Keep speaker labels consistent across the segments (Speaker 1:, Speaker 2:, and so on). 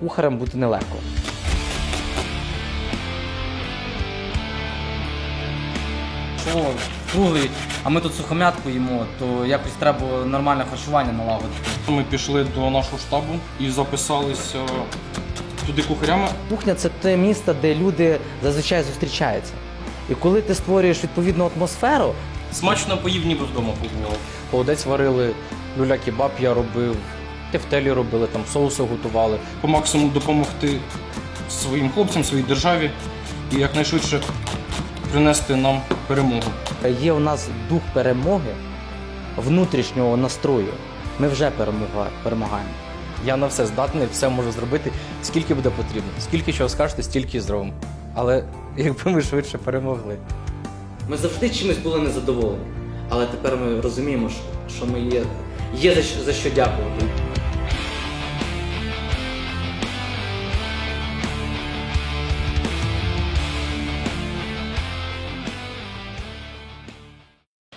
Speaker 1: кухарем бути нелегко. Що круглий, а ми тут сухомятку їмо, то якось треба нормальне харчування налагодити.
Speaker 2: Ми пішли до нашого штабу і записалися туди кухарями.
Speaker 1: Кухня це те місце, де люди зазвичай зустрічаються. І коли ти створюєш відповідну атмосферу,
Speaker 2: Смачно поїв, ніби вдома побував.
Speaker 3: Холодець варили, люля-кебаб я робив, тефтелі робили, там соуси готували.
Speaker 2: По максимуму допомогти своїм хлопцям, своїй державі і якнайшвидше принести нам перемогу.
Speaker 1: є у нас дух перемоги, внутрішнього настрою. Ми вже перемога- перемагаємо.
Speaker 3: Я на все здатний, все можу зробити, скільки буде потрібно. Скільки чого скажете, стільки зробимо. Але якби ми швидше перемогли.
Speaker 1: Ми завжди чимось були незадоволені, але тепер ми розуміємо, що- що ми є, є за за що дякувати.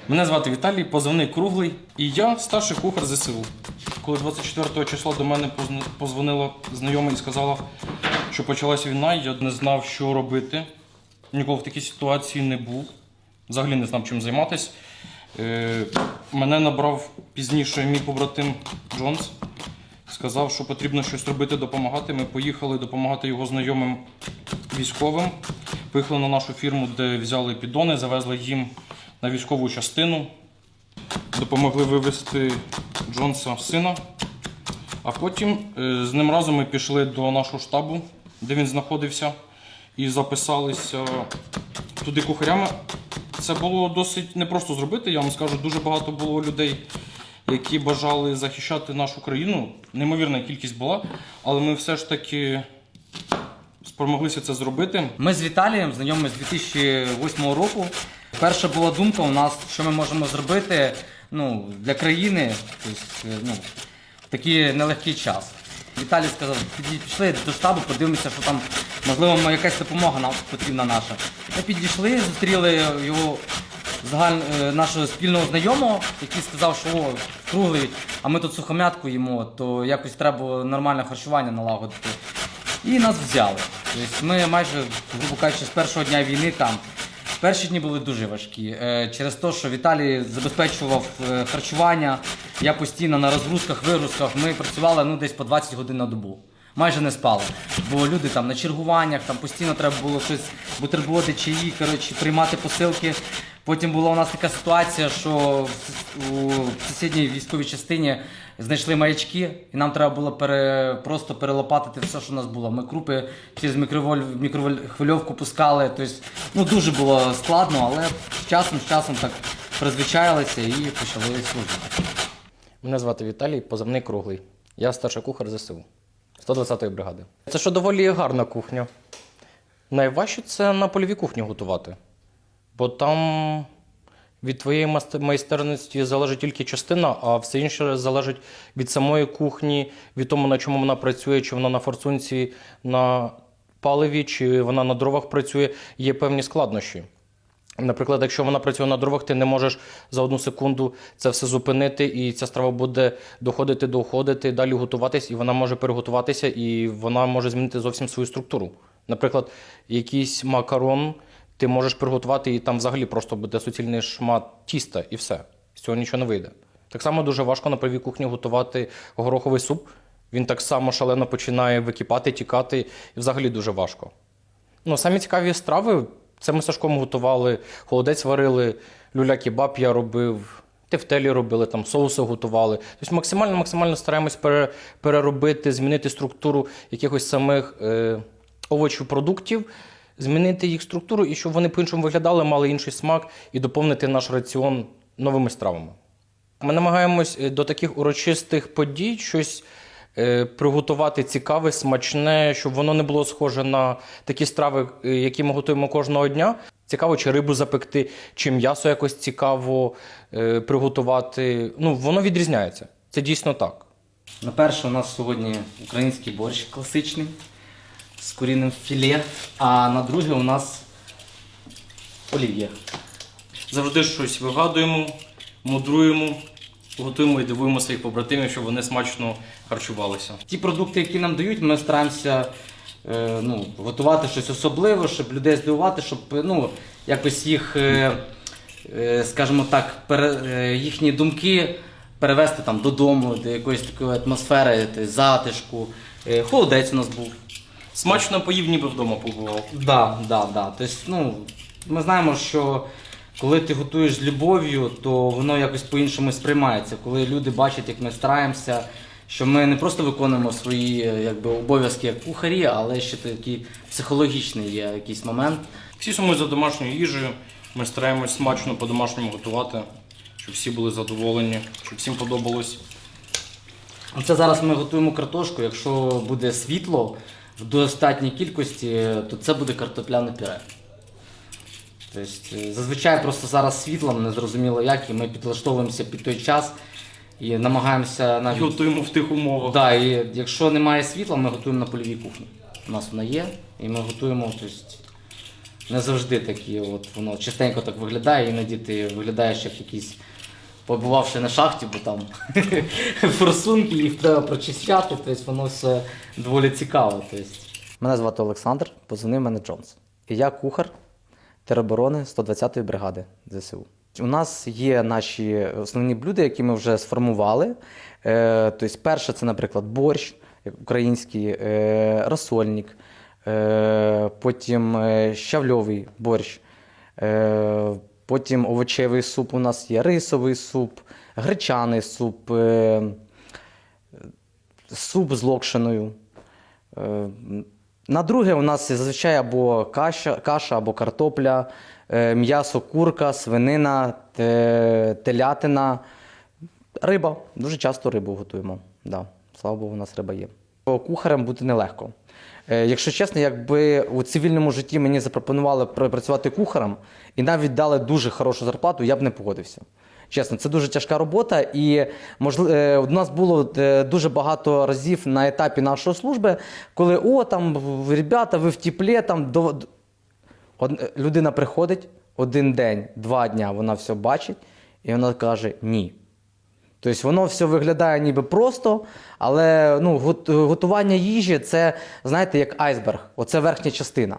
Speaker 2: Мене звати Віталій, позивний круглий, і я старший кухар ЗСУ. Коли 24 числа до мене позвонила знайома і сказала, що почалася війна, я не знав, що робити. Ніколи в такій ситуації не був. Взагалі не знав, чим займатися. Е, мене набрав пізніше мій побратим Джонс. Сказав, що потрібно щось робити, допомагати. Ми поїхали допомагати його знайомим військовим. Поїхали на нашу фірму, де взяли піддони, завезли їм на військову частину. Допомогли вивезти Джонса сина. А потім е, з ним разом ми пішли до нашого штабу, де він знаходився, і записалися туди кухарями. Це було досить непросто зробити, я вам скажу. Дуже багато було людей, які бажали захищати нашу країну. Неймовірна кількість була, але ми все ж таки спромоглися це зробити.
Speaker 1: Ми з Віталієм знайомі з 2008 року. Перша була думка у нас, що ми можемо зробити ну, для країни тобто, е, ну, в такий нелегкий час. Віталій сказав, «Піді- пішли до штабу, подивимося, що там, можливо, якась допомога нам потрібна наша. Ми підійшли, зустріли його загаль... е, нашого спільного знайомого, який сказав, що о, круглий, а ми тут сухомятку їмо, то якось треба нормальне харчування налагодити. І нас взяли. Тобто ми майже, грубо кажучи, з першого дня війни там. Перші дні були дуже важкі. Е, Через те, що Віталій забезпечував е, харчування, я постійно на розгрузках, вигрузках. Ми працювали ну, десь по 20 годин на добу. Майже не спали. Бо люди там на чергуваннях, там постійно треба було щось бутерброди, чаї, коротше, приймати посилки. Потім була у нас така ситуація, що у сусідній військовій частині знайшли маячки, і нам треба було пере, просто перелопатити все, що у нас було. Ми крупи через мікроволь- мікрохвильовку пускали. Тобто, ну, дуже було складно, але з часом, з часом так призвичаїлися і почали служити.
Speaker 3: Мене звати Віталій, позивний круглий. Я старший кухар ЗСУ 120-ї бригади. Це що доволі гарна кухня. Найважче це на польовій кухні готувати. Бо там від твоєї майстерності залежить тільки частина, а все інше залежить від самої кухні, від того, на чому вона працює, чи вона на форсунці, на паливі, чи вона на дровах працює, є певні складнощі. Наприклад, якщо вона працює на дровах, ти не можеш за одну секунду це все зупинити, і ця страва буде доходити, доходити, далі готуватись, і вона може переготуватися, і вона може змінити зовсім свою структуру. Наприклад, якийсь макарон ти можеш приготувати, і там взагалі просто буде суцільний шмат тіста, і все. З цього нічого не вийде. Так само дуже важко на первій кухні готувати гороховий суп. Він так само шалено починає википати, тікати, і взагалі дуже важко. Ну, самі цікаві страви. Це ми Сашком готували, холодець варили, люля-кебаб я робив, тефтелі робили, там соуси готували. Тобто максимально максимально стараємось переробити, змінити структуру якихось самих е, овочів, продуктів, змінити їх структуру і щоб вони по-іншому виглядали, мали інший смак і доповнити наш раціон новими стравами. Ми намагаємось е, до таких урочистих подій щось е, приготувати цікаве, смачне, щоб воно не було схоже на такі страви, е, які ми готуємо кожного дня. Цікаво, чи рибу запекти, чи м'ясо якось цікаво приготувати. Ну, воно відрізняється. Це дійсно так.
Speaker 1: На перше у нас сьогодні український борщ класичний з курінним філе, а на друге у нас олів'є.
Speaker 2: Завжди щось вигадуємо, мудруємо,
Speaker 3: готуємо і дивуємо своїх побратимів, щоб вони смачно харчувалися.
Speaker 1: Ті продукти, які нам дають, ми стараємося е, ну, готувати щось особливе, щоб людей здивувати, щоб ну, якось їх, е, е, скажімо так, пере, е, їхні думки перевести там, додому, до якоїсь такої атмосфери, затишку. Е, холодець у нас був.
Speaker 3: Смачно поїв, ніби вдома побував.
Speaker 1: Да, да, да. Тобто, ну, ми знаємо, що коли ти готуєш з любов'ю, то воно якось по-іншому сприймається. Коли люди бачать, як ми стараємося, що ми не просто виконуємо свої е, якби, обов'язки як кухарі, але ще такий психологічний є якийсь момент.
Speaker 3: Всі сумують за домашньою їжею. Ми стараємось смачно по-домашньому готувати, щоб всі були задоволені, щоб всім подобалось.
Speaker 1: Це зараз ми готуємо картошку. Якщо буде світло в достатній кількості, то це буде картопляне пюре. Тобто, е, зазвичай просто зараз світлом не зрозуміло як, і ми підлаштовуємося під той час і намагаємося навіть.
Speaker 3: готуємо в тих умовах.
Speaker 1: Да, і якщо немає світла, ми готуємо на польовій кухні. У нас вона є, і ми готуємо, тобто не завжди такі, от воно частенько так виглядає, іноді ти виглядаєш як якийсь, побувавши на шахті, бо там форсунки, їх треба прочищати, тобто воно все доволі цікаво. Тобто. Мене звати Олександр, позвонив мене Джонс. І я кухар тероборони 120-ї бригади ЗСУ. У нас є наші основні блюда, які ми вже сформували. Е, тобто, перше, це, наприклад, борщ український, е, розсольник, е, потім щавльовий борщ, потім овочевий суп у нас є, рисовий суп, гречаний суп, е, суп з локшиною. Е, На друге у нас зазвичай або каша, каша або картопля, е, м'ясо, курка, свинина, те- телятина, риба. Дуже часто рибу готуємо. Да. Слава Богу, у нас риба є. Кухарем бути нелегко. Е, Якщо чесно, якби у цивільному житті мені запропонували працювати кухарем і навіть дали дуже хорошу зарплату, я б не погодився. Чесно, це дуже тяжка робота, і можливо, у нас було е, дуже багато разів на етапі нашої служби, коли о, там ребята, ви в теплі, там до, людина приходить один день, два дня, вона все бачить, і вона каже ні. Тобто воно все виглядає ніби просто, але ну, готування їжі це, знаєте, як айсберг. Оце верхня частина.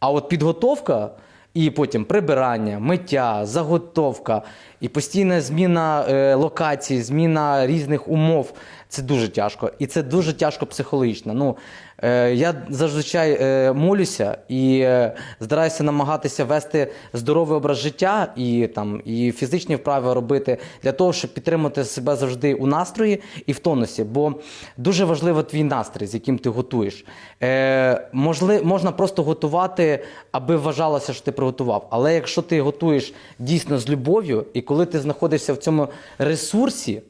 Speaker 1: А от підготовка і потім прибирання, миття, заготовка і постійна зміна е, локації, зміна різних умов це дуже тяжко. І це дуже тяжко психологічно. Ну, я зазвичай е, молюся і е, стараюся намагатися вести здоровий образ життя і, там, і фізичні вправи робити для того, щоб підтримати себе завжди у настрої і в тонусі. Бо дуже важливо твій настрій, з яким ти готуєш. Е, можли, можна просто готувати, аби вважалося, що ти приготував. Але якщо ти готуєш дійсно з любов'ю, і коли ти знаходишся в цьому ресурсі,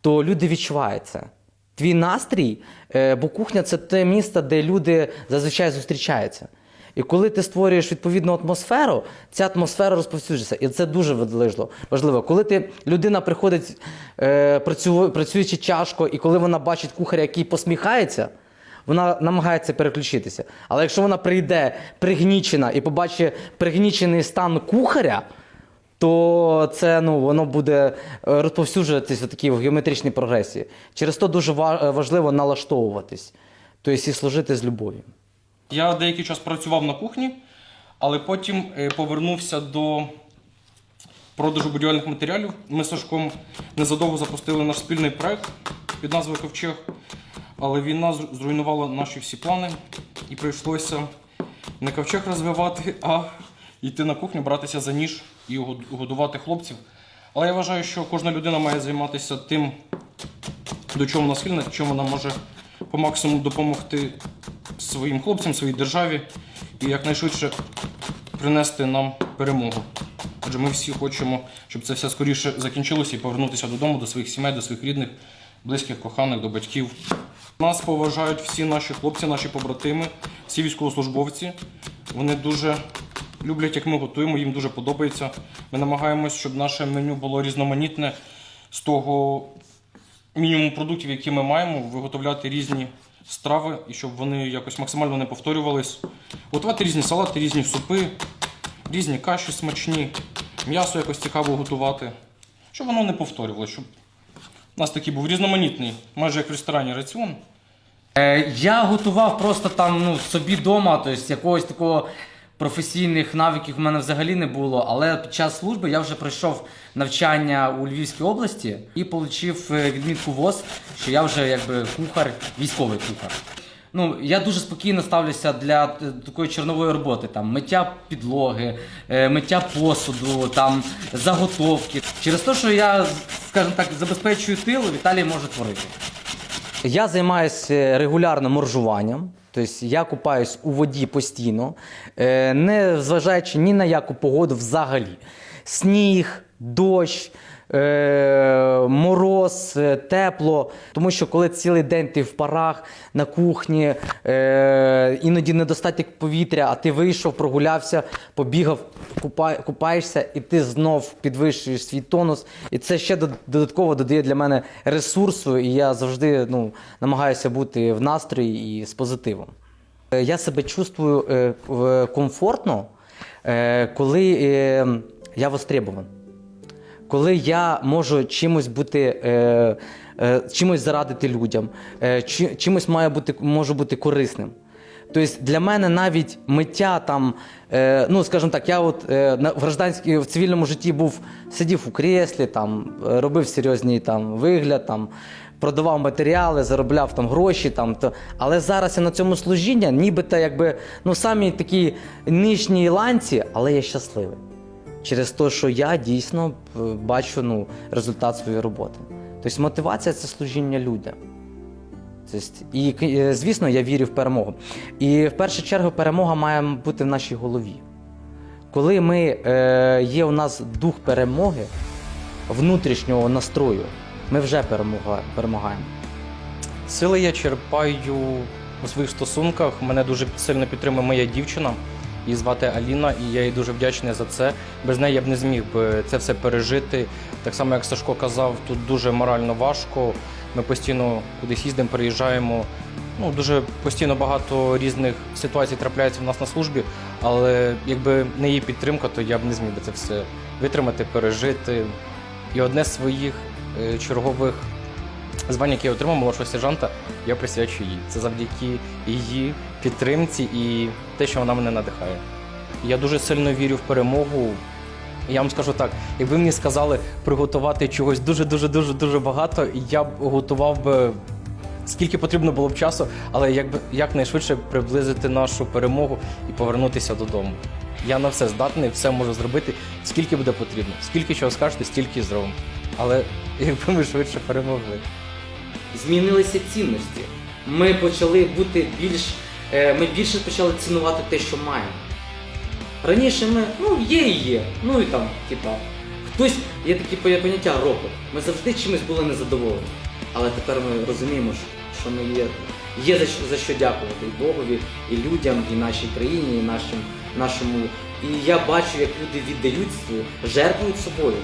Speaker 1: то люди відчувають це. Твій настрій, е, бо кухня це те місце, де люди зазвичай зустрічаються. І коли ти створюєш відповідну атмосферу, ця атмосфера розповсюджується. І це дуже важливо. Коли ти, людина приходить, е, працю, працюючи тяжко, і коли вона бачить кухаря, який посміхається, вона намагається переключитися. Але якщо вона прийде пригнічена і побачить пригнічений стан кухаря, то це ну, воно буде е, розповсюджуватися в такій в геометричній прогресії. Через то дуже е, важливо налаштовуватись, тобто і служити з любов'ю.
Speaker 3: Я деякий час працював на кухні, але потім е, повернувся до продажу будівельних матеріалів. Ми з Сашком незадовго запустили наш спільний проект під назвою Ковчег. Але війна зруйнувала наші всі плани, і прийшлося не ковчег розвивати, а йти на кухню, братися за ніж і год- годувати хлопців. Але я вважаю, що кожна людина має займатися тим, до чого вона схильна, чим вона може по максимуму допомогти своїм хлопцям, своїй державі і якнайшвидше принести нам перемогу. Адже ми всі хочемо, щоб це все скоріше закінчилося і повернутися додому, до своїх сімей, до своїх рідних, близьких, коханих, до батьків. Нас поважають всі наші хлопці, наші побратими, всі військовослужбовці. Вони дуже люблять, як ми готуємо, їм дуже подобається. Ми намагаємось, щоб наше меню було різноманітне з того мінімум продуктів, які ми маємо, виготовляти різні страви і щоб вони якось максимально не повторювались. Готувати різні салати, різні супи, різні каші смачні, м'ясо якось цікаво готувати, щоб воно не повторювалося, щоб
Speaker 4: У нас такий був різноманітний, майже як в ресторані раціон.
Speaker 5: Е, Я готував просто там ну, собі вдома, тобто якогось такого професійних навиків в мене взагалі не було. Але під час служби я вже пройшов навчання у Львівській області і отримав відмітку ВОЗ, що я вже якби кухар, військовий кухар. Ну, я дуже спокійно ставлюся для е, такої чорнової роботи, там миття підлоги, е, миття посуду, там заготовки. Через те, що я, скажімо так, забезпечую тил, Віталій може творити.
Speaker 1: Я займаюся регулярно моржуванням. Тобто я купаюсь у воді постійно, е, не зважаючи ні на яку погоду взагалі. Сніг, дощ, е, мороз, е, тепло. Тому що коли цілий день ти в парах на кухні, е, іноді недостаток повітря, а ти вийшов, прогулявся, побігав, купа, купаєшся, і ти знов підвищуєш свій тонус. І це ще додатково додає для мене ресурсу, і я завжди ну, намагаюся бути в настрої і з позитивом. Я себе чувствую комфортно, коли я востребован. Коли я можу чимось бути, е, е, чимось зарадити людям, е, чи, чимось має бути, можу бути корисним. Тобто для мене навіть миття там, е, ну скажімо так, я от в гражданській в цивільному житті був, сидів у креслі, там, робив серйозний там, вигляд, там, продавав матеріали, заробляв там гроші. Там, то, але зараз я на цьому служіння, нібито якби ну, самі такі нижні ланці, але я щасливий через те, що я дійсно е, бачу ну, результат своєї роботи. Тобто мотивація це служіння людям. Тобто, і, е, звісно, я вірю в перемогу. І в першу чергу перемога має бути в нашій голові. Коли ми, е, є у нас дух перемоги, внутрішнього настрою, ми вже перемагаємо.
Speaker 3: Сили я черпаю у своїх стосунках. Мене дуже сильно підтримує моя дівчина. Її звати Аліна, і я їй дуже вдячний за це. Без неї я б не зміг би це все пережити. Так само, як Сашко казав, тут дуже морально важко. Ми постійно кудись їздимо, переїжджаємо. Ну, дуже постійно багато різних ситуацій трапляється в нас на службі, але якби не її підтримка, то я б не зміг би це все витримати, пережити. І одне з своїх е, чергових звання, яке я отримав молодшого сержанта, я присвячую їй. Це завдяки її підтримці і те, що вона мене надихає. Я дуже сильно вірю в перемогу. Я вам скажу так, якби мені сказали приготувати чогось дуже дуже дуже дуже багато, я б готував би скільки потрібно було б часу, але якби якнайшвидше приблизити нашу перемогу і повернутися додому. Я на все здатний, все можу зробити, скільки буде потрібно. Скільки чого скажете, стільки зробимо. Але якби ми швидше перемогли.
Speaker 5: Змінилися цінності. Ми почали бути більш. е, Ми більше почали цінувати те, що маємо. Раніше ми, ну, є і є. Ну і там, типа, хтось, є такі поня- поняття ропот. Ми завжди чимось були незадоволені. Але тепер ми розуміємо, що- ми є, є за, що- за що дякувати і Богові, і людям, і нашій країні, і нашим, нашому. І я бачу, як люди віддають жертвують собою.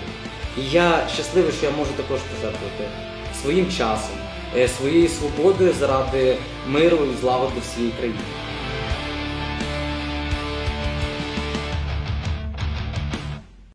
Speaker 5: І я щасливий, що я можу також пожертвувати своїм часом, е, свободи заради миру і злагоди всієї країни.